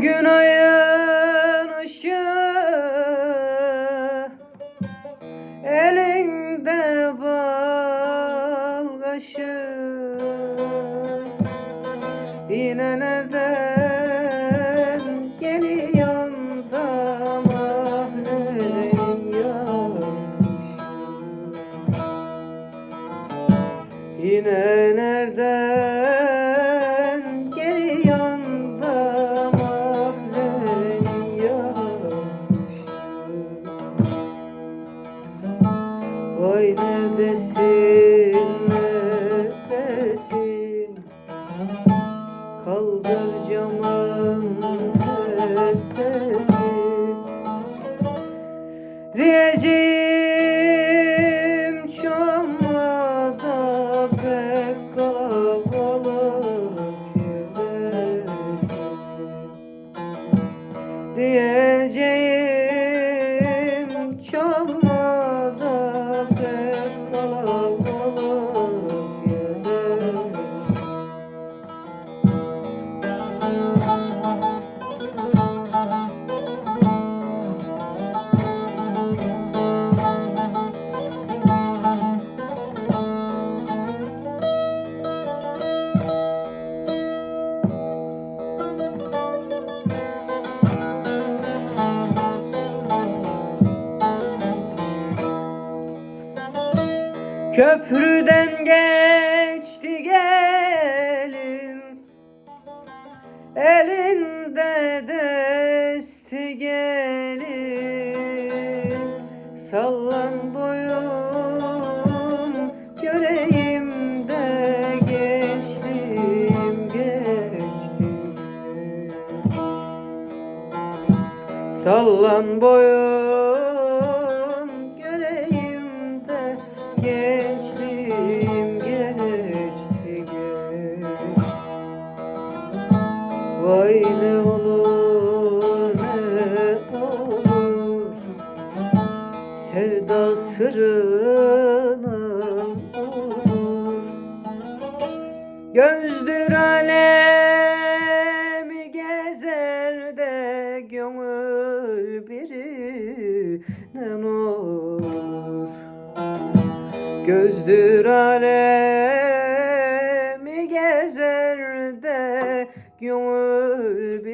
Bugün ayın ışığı Elinde bal kaşığı Yine nereden geliyor da Yine nereden Diyeceğim çamada pek Köprüden geçti gelin Elinde desti gelin. Sallan boyum göreyim de geçtim geçtim. Sallan boyun Gözdür alemi gezer de gönül birine olur. Gözdür alemi gezer de gönül birine